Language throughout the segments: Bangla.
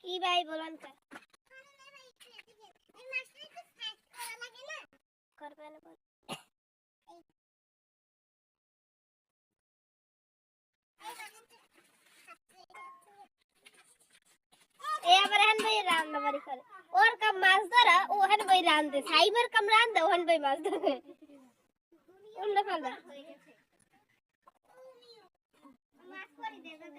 কি ভাই বলেন ভাই রান্না বাড়ি করে। ওর কাম মাছ ধরা ওখানে বই রান্ধে সাইবার কাম রান্ধে ওখানে বই মাছ ধরে। অন্য খাবার মাছ করে দে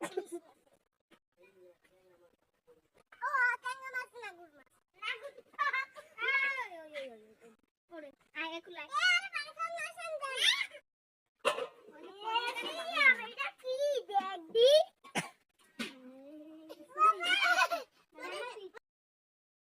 একুলাই